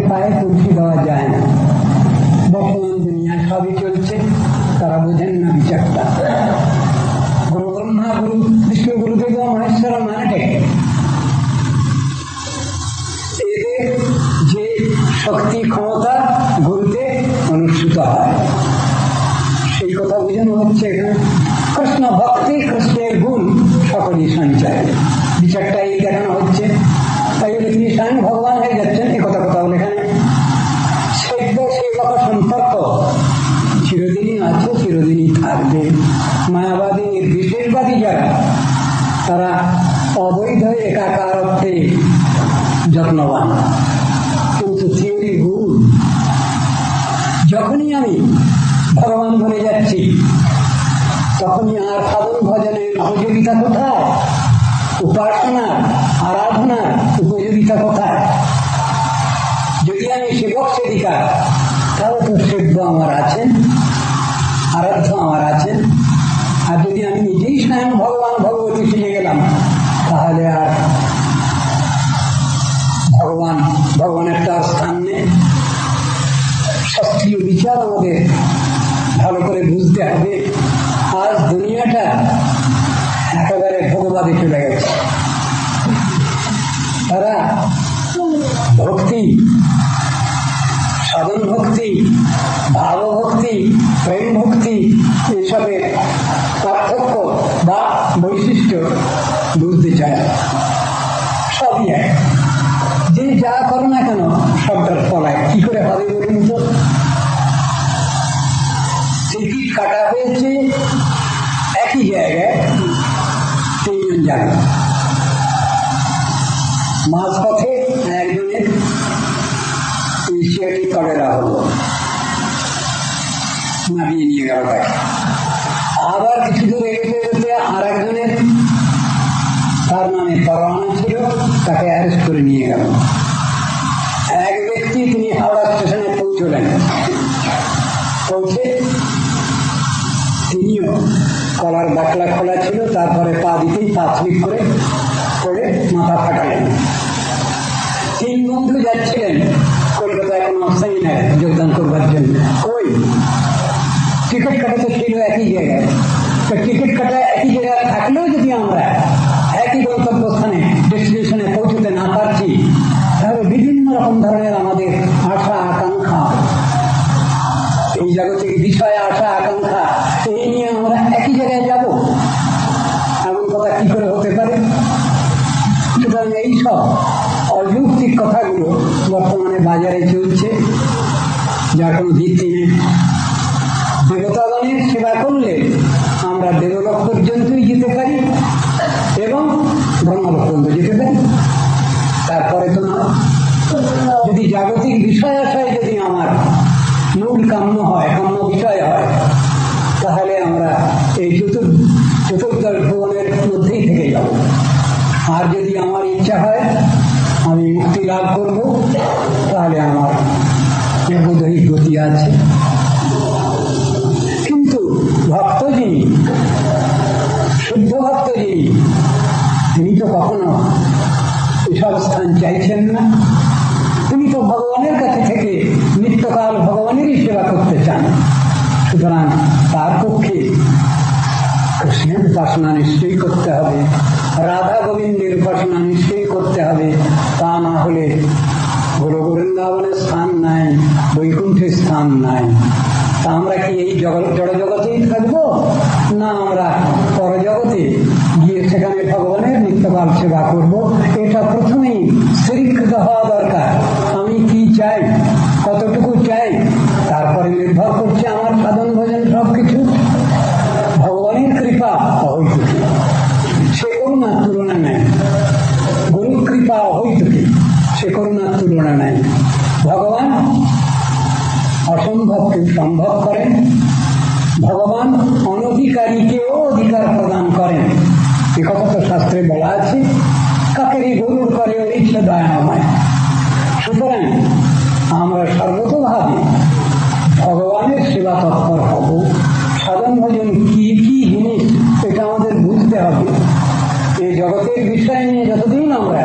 পায়ে তুলসী দেওয়া যায় না। বর্তমান দুনিয়া সবই চলছে, তারা বোঝেন না বিচারটা। গুরু ব্রহ্মা গুরু বিষ্ণু গুরুদেব মহেশ্বর মানেটা যে শক্তি, ক্ষমতা, গুরুতে অনুষ্ঠিত হয়। সেই কথা বোঝানো হচ্ছে এখানে। কৃষ্ণ ভক্তি, কৃষ্ণের গুণ, সকলই সঞ্চয়। বিচারটা এই দেখানো হচ্ছে। তাই স্বয়ং ভগবান হয়ে যাচ্ছেন। থাকবে মায়াবাদী নির্বিশেষবাদী যারা, তারা অবৈধ একাকার অর্থে যত্নবান। কিন্তু থিওরি ভুল। যখনই আমি ভগবান বলে যাচ্ছি, তখনই আর সাধন ভজনের উপযোগিতা কোথায়? উপাসনার আরাধনার উপযোগিতা কোথায়? যদি আমি সেবক সেবিকা, তাহলে তো সেব্য আমার আছেন। আমার আছেন। আর যদি আমি নিজেই স্বয়ং ভগবান, ভগবতী শিখে গেলাম, তাহলে আর ভগবান, ভগবানের তার স্থান নেই শাস্ত্রীয় বিচার আমাদের ভালো করে বুঝতে হবে। আজ দুনিয়াটা একেবারে ভগবাদে চলে গেছে। তারা ভক্তি সাধন ভক্তি ভাব ভক্তি প্রেম ভক্তি এসবের পার্থক্য বা বৈশিষ্ট্য বুঝতে চায়। সবই এক যে যা করো না কেন সবটার ফল এক কি করে করে নিয়ে গেল। এক ব্যক্তি তিনি হাওড়া স্টেশনে পৌঁছলেন। পৌঁছে তিনিও কলার বাকলা খোলা ছিল, তারপরে পা দিতেই পা স্লিপ করে পড়ে মাথা ফাটালেন। তিন বন্ধু যাচ্ছিলেন, কলকাতায় কোনো সেমিনারে যোগদান করবার জন্য। ওই টিকিট কাটা তো ছিল একই জায়গায়। তো টিকিট কাটা একই জায়গায় থাকলেও যদি আমরা করলে আমরা দেবলোক পর্যন্তই যেতে পারি এবং ব্রহ্মলোক পর্যন্ত যেতে পারি। তারপরে তো না, যদি জাগতিক বিষয় আশায় যদি আমার মূল কাম্য হয়, কাম্য বিষয় হয়, তাহলে আমরা এই চতুর চতুর্দশ ভুবনের মধ্যেই থেকে যাব। আর যদি আমার ইচ্ছা হয়, আমি মুক্তি লাভ করব, তাহলে আমার বোধহয় গতি আছে। চাইছেন না। তিনি তো ভগবানের কাছে থেকে নিত্যকাল ভগবানেরই সেবা করতে চান। সুতরাং তার পক্ষে কৃষ্ণের উপাসনা নিশ্চয়ই করতে হবে, রাধা গোবিন্দের উপাসনা নিশ্চয়ই করতে হবে। তা না হলে গুরু বৃন্দাবনের স্থান নাই, বৈকুণ্ঠের স্থান নাই। তা আমরা কি এই জগৎ জড় জগতেই থাকব? না, আমরা পরজগতে গিয়ে সেখানে ভগবানের নিত্যকাল সেবা করব। এটা প্রথমেই জগতের বিষয় নিয়ে যতদিন আমরা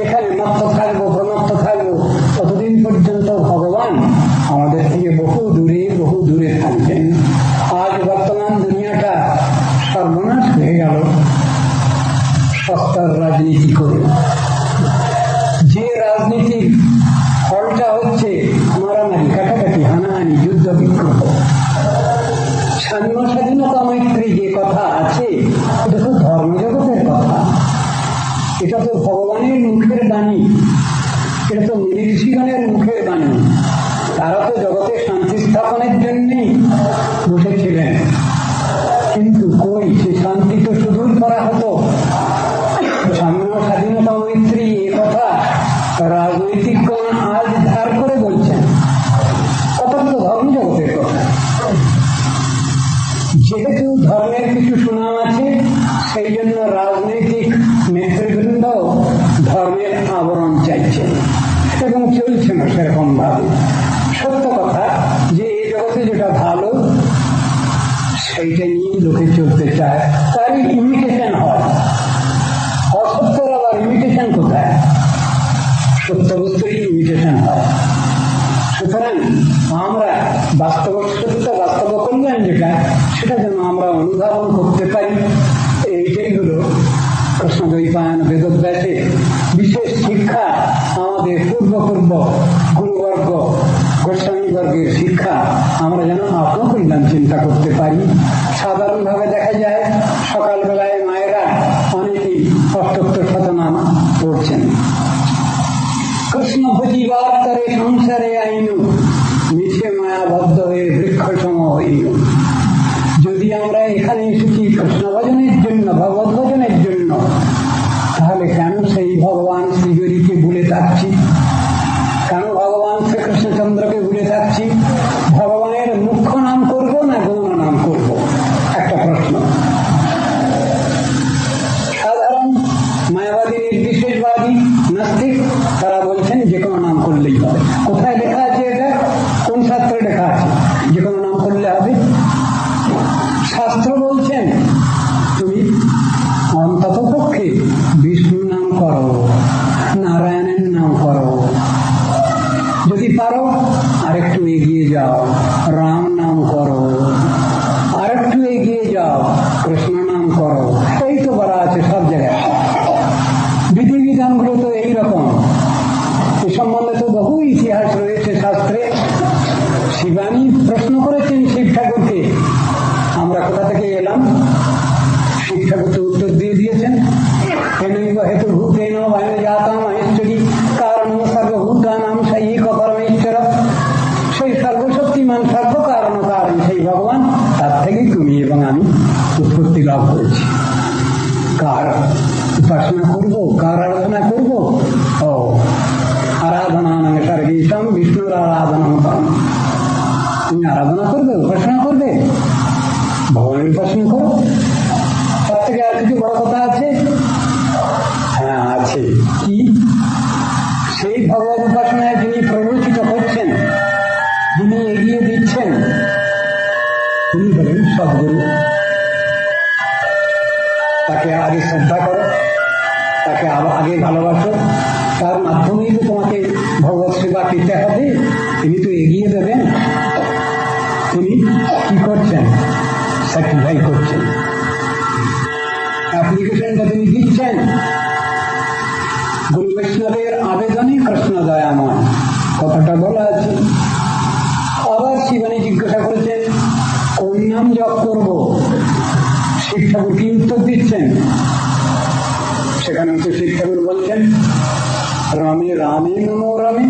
এখানে মত্ত থাকব, প্রমত্ত থাকব, ততদিন পর্যন্ত ভগবান আমাদের থেকে বহু দূরে বহু দূরে থাকবেন। আজ বর্তমান দুনিয়াটা সর্বনাশ হয়ে গেল। সস্তার রাজনীতি করে। যে রাজনীতির ফলটা হচ্ছে মারামারি কাটাকাটি, হানাহানি, যুদ্ধ বিক্ষোভ স্বাধীন স্বাধীনতা মৈত্রী যে কথা আছে, এটা তো ধর্মজগৎ। এটা তো ভগবানের মুখের বাণী। এটা তো ঋষিগণের মুখের বাণী। তারা তো জগতের শান্তি আমরা বাস্তব কল্যাণ যেটা সেটা যেন আমরা অনুধাবন করতে পারি। বেদব্যাসে বিশেষ শিক্ষা আমাদের পূর্বপূর্ব গুরুবর্গ শিক্ষা। আমরা যেন চিন্তা করতে পারি। সাধারণভাবে দেখা যায়, সকালবেলায় যদি একটু এগিয়ে যাও। রাম নাম করো। উপাসনা করব কার আরাধনা করব। ও, আরাধনা নামে সর্বেশম বিষ্ণুর আরাধনা তুমি আরাধনা করবে, উপাসনা আগে ভালোবাসো। তার মাধ্যমেই তো তোমাকে ভগবত সেবা পেতে হবে। তিনি তো এগিয়ে দেবেন। তিনি কি করছেন? স্যাক্রিফাই করছেন। অ্যাপ্লিকেশনটা তিনি দিচ্ছেন। গুরু বৈষ্ণবের আবেদনে কৃষ্ণ দয়াময় কথাটা বলা আছে। আবার শিবানী জিজ্ঞাসা করেছেন, কোন নাম জপ করব? শিব ঠাকুর কি উত্তর দিচ্ছেন? সেখানে হচ্ছে শিব ঠাকুর বলছেন রামে রামে নমো রামে।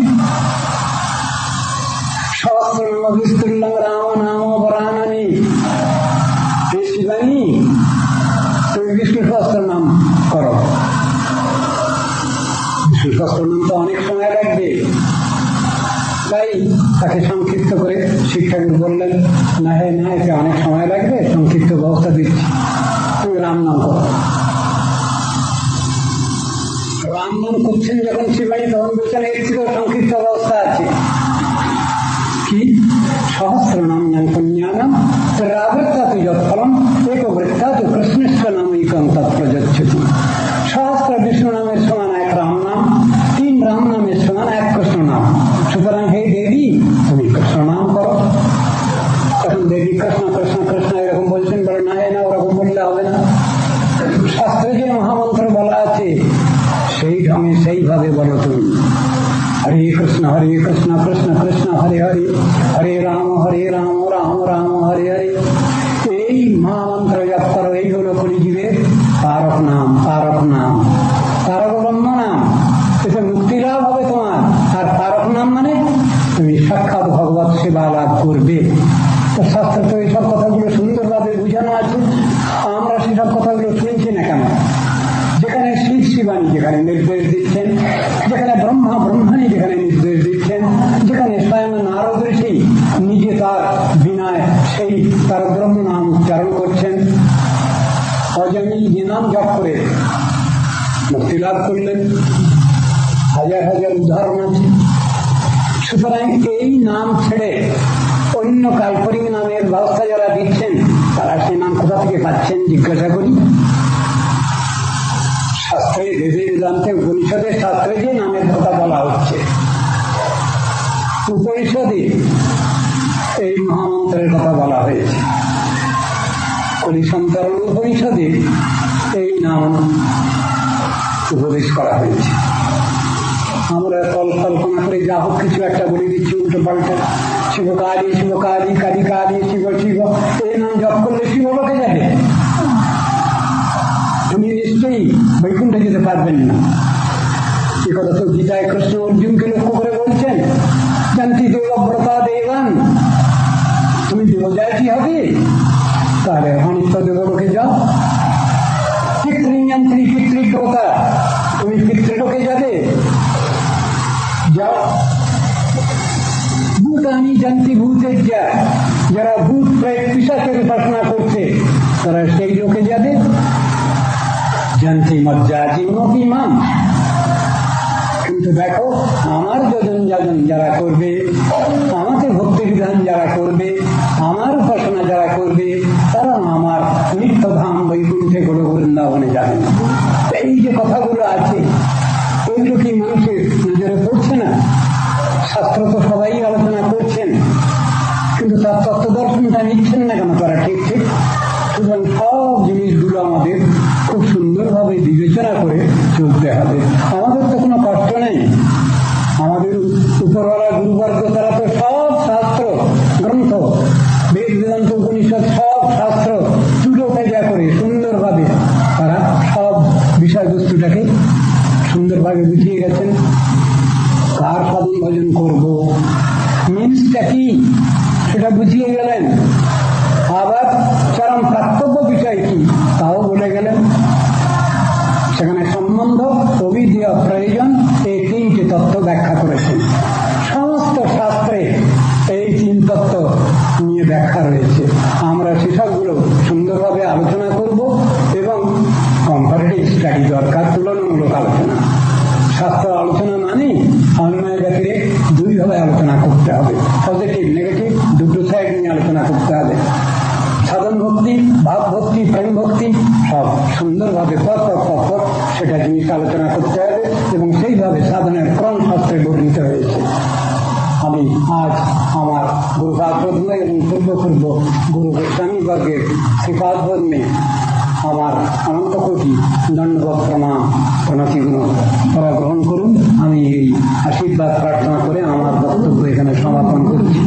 নাম তো অনেক সময় তাই তাকে সংক্ষিপ্ত করে শিক্ষাগুরু বললেন, না হে, না অনেক সময় লাগবে, সংক্ষিপ্ত ব্যবস্থা দিচ্ছি। তুমি রাম নাম করো। নাম করছেন যখন শিবানী তখন বলছেন এর থেকেও হরে কৃষ্ণ কৃষ্ণ কৃষ্ণ হরে হরে হরে রাম হরে রাম রাম রাম হরে হরে এই মহামন্ত্র জপ করো এই হলো কলিযুগের তারক নাম তারক নাম তারক ব্রহ্ম নাম এতে মুক্তি লাভ হবে তোমার আর তারক নাম মানে তুমি সাক্ষাৎ ভগবত সেবা লাভ করবে শাস্ত্র তো এইসব কথাগুলো সুন্দরভাবে বুঝানো আছে আমরা সেসব কথাগুলো শুনছি না কেন? যেখানে শ্রী শিবানী যেখানে নির্দেশ দিচ্ছেন, যেখানে ব্রহ্মা ব্রহ্মাণী যেখানে নির্দেশ দিচ্ছেন যেখানে স্বয়ং নারদ ঋষি নিজে তার বিনায় সেই তার ব্রহ্ম নাম উচ্চারণ করছেন অজামিল জপ করে মুক্তি লাভ করলেন। হাজার হাজার উদাহরণ আছে। সুতরাং এই নাম ছেড়ে অন্য কাল্পনিক নামের ব্যবস্থা যারা দিচ্ছেন, তারা সেই নাম কোথা থেকে পাচ্ছেন জিজ্ঞাসা করি। শাস্ত্রে বেদে বেদান্তে উপনিষদের শাস্ত্রে যে নামের কথা বলা হচ্ছে, উপনিষদে এই মহামন্ত্রের কথা বলা হয়েছে। কলিসন্তরণ উপনিষদে নাম উপদেশ করা হয়েছে। আমরা কল কল্পনা করে, যা হোক কিছু একটা বলে দিচ্ছি, উল্টো পাল্টা। শিব কালী শিব কালী কালী কালী, শিব শিব। এই নাম জপ করলে শিব লোকে যাবে তুমি নিশ্চয়ই বৈকুণ্ঠে যেতে পারবেন না। এ কথা তো গীতায় কৃষ্ণ অর্জুনকে লক্ষ্য করে বলছেন। জানতি দেবব্রতা দেবান। তুমি দেবজাতি হবে? তাহলে অনিত্য দেবলোকে যাও। পিতৃযন্ত্রী পিতৃব্রতা তুমি পিতৃলোকে যাবে যাও। ভূতানি জানতি ভূতের যা যারা ভূত প্রেত পিসাচের উপাসনা করছে, তারা সেই লোকে যাবে জানতি মজ্জা জীবনতি মান কিন্তু দেখো, আমার যজন যাজন যারা করবে, আমাকে ভক্তি বিধান যারা করবে, আমার উপাসনা যারা করবে, তারা আমার নিত্যধাম বৈকুণ্ঠে সাধনের ক্রম শাস্ত্রে বর্ণিত হয়েছে? আমি আজ আমার গুরু ভাগবত এবং পূর্ব পূর্ব গুরু গোস্বামী বর্গের শ্রীপাদ বর্মে আমার অনন্ত কোটি দণ্ডবত প্রণাম প্রণতিগুলো তারা গ্রহণ করুন। আমি এই আশীর্বাদ প্রার্থনা করে আমার বক্তব্য এখানে সমাপন করছি।